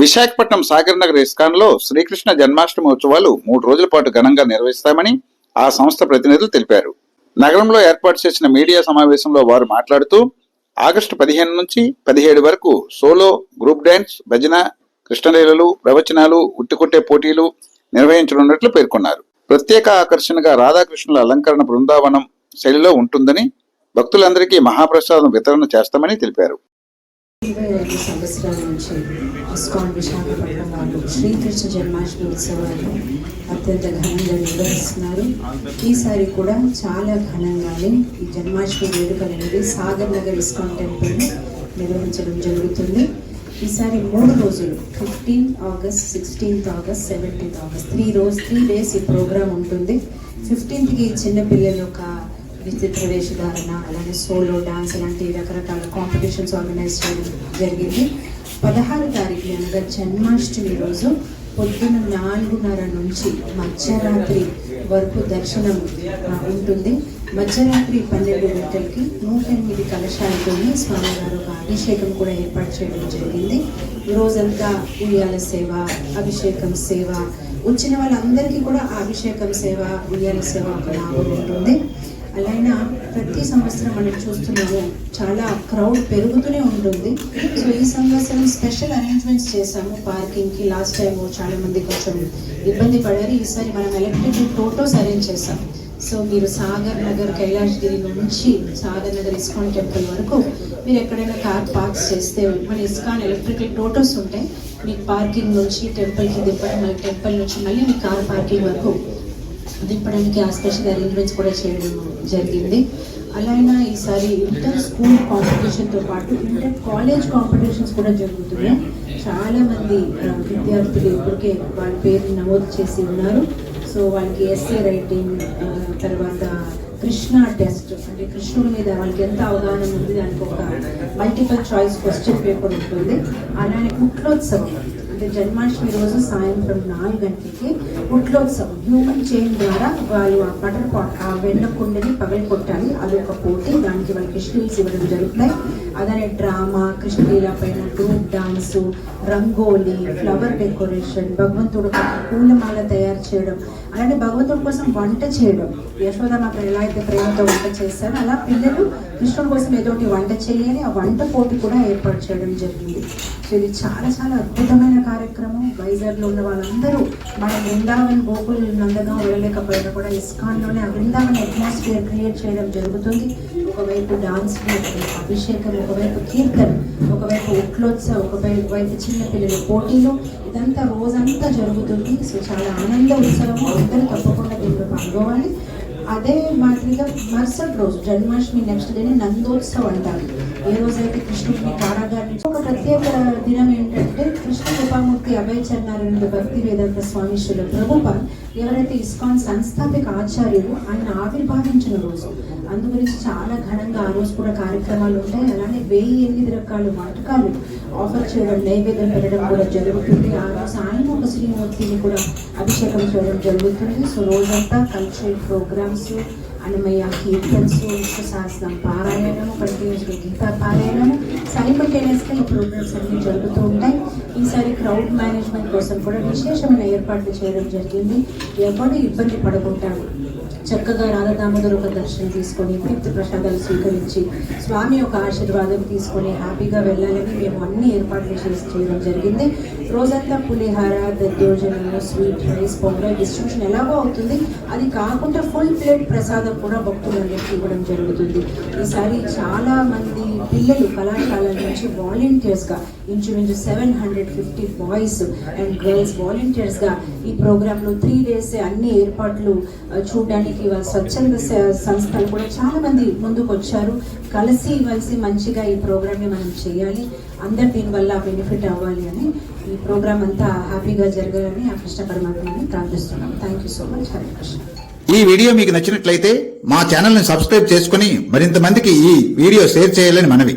విశాఖపట్నం సాగర్ నగర్ ఇస్కాన్లో శ్రీకృష్ణ జన్మాష్టమి ఉత్సవాలు మూడు రోజుల పాటు ఘనంగా నిర్వహిస్తామని ఆ సంస్థ ప్రతినిధులు తెలిపారు. నగరంలో ఏర్పాటు చేసిన మీడియా సమావేశంలో వారు మాట్లాడుతూ ఆగస్టు పదిహేను నుంచి పదిహేడు వరకు సోలో గ్రూప్ డ్యాన్స్ భజన కృష్ణలీలలు ప్రవచనాలు ఉట్టికొట్టే పోటీలు నిర్వహించనున్నట్లు పేర్కొన్నారు. ప్రత్యేక ఆకర్షణగా రాధాకృష్ణుల అలంకరణ బృందావనం శైలిలో ఉంటుందని భక్తులందరికీ మహాప్రసాదం వితరణ చేస్తామని తెలిపారు. ఇరవై ఐదు సంవత్సరాల నుంచి ఇస్కాన్ విశాఖపట్నం వాళ్ళు శ్రీకృష్ణ జన్మాష్టమి ఉత్సవాలు అత్యంత ఘనంగా నిర్వహిస్తున్నారు. ఈసారి కూడా చాలా ఘనంగానే ఈ జన్మాష్టమి వేడుక అనేది సాగర్ నగర్ ఇస్కాన్ టెంపుల్ నిర్వహించడం జరుగుతుంది. ఈసారి మూడు రోజులు fifteen August sixteenth August seventeenth August three రోజు త్రీ డేస్ ఈ ప్రోగ్రామ్ ఉంటుంది. ఫిఫ్టీన్త్కి చిన్నపిల్లలు ఒక విచిత్ర వేషధారణ అలానే సోలో డాన్స్ లాంటి రకరకాల కాంపిటీషన్స్ ఆర్గనైజ్ చేయడం జరిగింది. పదహారు తారీఖు అనగా జన్మాష్టమి రోజు పొద్దున నాలుగున్నర నుంచి మధ్యరాత్రి వరకు దర్శనం ఉంటుంది. మధ్యరాత్రి పన్నెండు గంటలకి నూట ఎనిమిది కలశాలతో స్వామివారు ఒక అభిషేకం కూడా ఏర్పాటు చేయడం జరిగింది. రోజంతా ఉయ్యాల సేవ అభిషేకం సేవ వచ్చిన వాళ్ళందరికీ కూడా అభిషేకం సేవ ఉయ్యాల సేవ ఒక లాభం ఉంటుంది. అలాగే ప్రతి సంవత్సరం మనం చూస్తున్నాము చాలా క్రౌడ్ పెరుగుతూనే ఉంటుంది. సో ఈ సంవత్సరం స్పెషల్ అరేంజ్మెంట్స్ చేశాము పార్కింగ్కి లాస్ట్ టైం చాలా మంది కొంచెం ఇబ్బంది పడారు. ఈసారి మనం ఎలక్ట్రికల్ టోటోస్ అరేంజ్ చేసాం సో మీరు సాగర్ నగర్ కైలాష్గిరి నుంచి సాగర్ నగర్ ఇస్కాన్ టెంపుల్ వరకు మీరు ఎక్కడైనా కార్ పార్క్ చేస్తే మన ఇస్కాన్ ఎలక్ట్రికల్ టోటోస్ ఉంటాయి. మీకు పార్కింగ్ నుంచి టెంపుల్కి దిప్పడం మళ్ళీ టెంపుల్ నుంచి మళ్ళీ మీ కార్ పార్కింగ్ వరకు దింపడానికి ఆ స్పెషల్ అరేంజ్మెంట్స్ కూడా చేయడం జరిగింది. అలాగే ఈసారి ఇంటర్ స్కూల్ కాంపిటీషన్తో పాటు ఇంటర్ కాలేజ్ కాంపిటీషన్స్ కూడా జరుగుతున్నాయి. చాలా మంది విద్యార్థులు ఇప్పటికే వాళ్ళ పేరు నమోదు చేసి ఉన్నారు. సో వాళ్ళకి ఎస్ఏ రైటింగ్ తర్వాత కృష్ణ టెస్ట్ అంటే కృష్ణుడి మీద వాళ్ళకి ఎంత అవగాహన ఉంది దానికి ఒక మల్టిపల్ చాయిస్ క్వశ్చన్ పేపర్ ఉంటుంది. అలానే కుట్లోత్సవం. అంటే జన్మాష్టమి రోజు సాయంత్రం నాలుగు గంటలకి ఉట్లోత్సవం హ్యూమన్ చైన్ ద్వారా వాళ్ళు ఆ బటర్ పాట్ ఆ వెన్న కుండని పగలు కొట్టాలి. అది ఒక పోటీ. దానికి వాళ్ళకి స్టిల్స్ ఇవ్వడం జరుగుతాయి. అలానే డ్రామా కృష్ణలీల పైన group dance rangoli flower decoration భగవంతుడు పూలమాల తయారు చేయడం. అలానే భగవంతుడి కోసం వంట చేయడం. యశోద మాత్రం ఎలా అయితే ప్రేమతో వంట చేస్తారో అలా పిల్లలు కృష్ణుడి కోసం ఏదో వంట చేయాలి. ఆ వంట పోటీ కూడా ఏర్పాటు చేయడం జరిగింది. ఇది చాలా చాలా అద్భుతమైన కార్యక్రమం. వైజాగ్లో ఉన్న వాళ్ళందరూ మన బృందావన్ గోకుల్ నందగా వెళ్ళలేకపోయినా కూడా ఇస్కాన్లోనే ఆ బృందావన్ అట్మాస్ఫియర్ క్రియేట్ చేయడం జరుగుతుంది. ఒకవైపు డాన్స్ ఒకవైపు అభిషేకం ఒకవైపు కీర్తన ఒకవైపు ఉట్లోత్సవం ఒకవైపు వైపు చిన్న పోటీలు. ఇదంతా రోజంతా జరుగుతుంది. సో చాలా ఆనంద ఉత్సవం అందరూ తప్పకుండా దీంట్లో పాల్గొవాలి. అదే మాదిరిగా మరుసటి రోజు జన్మాష్టమి నెక్స్ట్ డేనే నందోత్సవం అంటారు. ఏ రోజైతే కృష్ణుడిని కారాగారి ప్రత్యేక దినం ఏంటంటే కృష్ణ కృపామూర్తి అభయ భక్తి వేదాంత స్వామీశ్వరుల ప్రభుపాల్ ఎవరైతే ఇస్కాన్ సంస్థాపిక ఆచార్యులు ఆయన ఆవిర్భావించిన రోజు. అందు గురించి చాలా ఘనంగా ఆ రోజు కూడా కార్యక్రమాలు ఉంటాయి. అలానే వెయ్యి ఎనిమిది రకాల వంటకాలు ఆఫర్ చేయడం నైవేద్యం పెట్టడం కూడా జరుగుతుంది. ఆ రోజు ఆయన ఒక శ్రీమూర్తిని కూడా అభిషేకం చేయడం జరుగుతుంది. సో రోజంతా కల్చరల్ ప్రోగ్రామ్స్ అన్నమయ్య కీర్తన్స్ విశ్వ పారాయణము కంటిన్యూస్గా గీతా పారాయణము సైమల్టేనియస్గా ఈ ప్రోగ్రామ్స్ అన్ని జరుగుతూ ఉంటాయి. ఈసారి క్రౌడ్ మేనేజ్మెంట్ కోసం కూడా విశేషమైన ఏర్పాట్లు చేయడం జరిగింది. ఎవరు ఇబ్బంది పడకుండా చక్కగా రాధదామోదర్ ఒక దర్శనం తీసుకొని తీర్థ ప్రసాదాలు స్వీకరించి స్వామి యొక్క ఆశీర్వాదం తీసుకొని హ్యాపీగా వెళ్ళాలని మేము అన్ని ఏర్పాట్లు చేసి చేయడం జరిగింది. రోజంతా పులిహార దద్యోజనము స్వీట్ రైస్ పొంగల్ డిస్ట్రిబ్యూషన్ ఎలాగో అవుతుంది. అది కాకుండా ఫుల్ ప్లేట్ ప్రసాదం కూడా భక్తులందరికీ ఇవ్వడం జరుగుతుంది. ఈసారి చాలా మంది పిల్లలు కళాశాలల నుంచి వాలంటీర్స్గా ఇంచుమించు seven hundred fifty boys and girls వాలంటీర్స్గా ఈ ప్రోగ్రాంలో త్రీ డేస్ అన్ని ఏర్పాట్లు చూడడానికి చూడడానికి స్వచ్ఛంద సంస్థలు కూడా చాలా మంది ముందుకు వచ్చారు. కలిసి కలిసి మంచిగా ఈ ప్రోగ్రామ్ని మనం చేయాలి. అందరు దీనివల్ల బెనిఫిట్ అవ్వాలి అని ఈ ప్రోగ్రామ్ అంతా హ్యాపీగా జరగాలని ఆ కృష్ణ పరమాత్మని ప్రార్థిస్తున్నాం. Thank you so much Hare Krishna ఈ వీడియో మీకు నచ్చినట్లయితే మా ఛానల్ని సబ్స్క్రైబ్ చేసుకుని మరింత మందికి ఈ వీడియో షేర్ చేయాలని మనవి.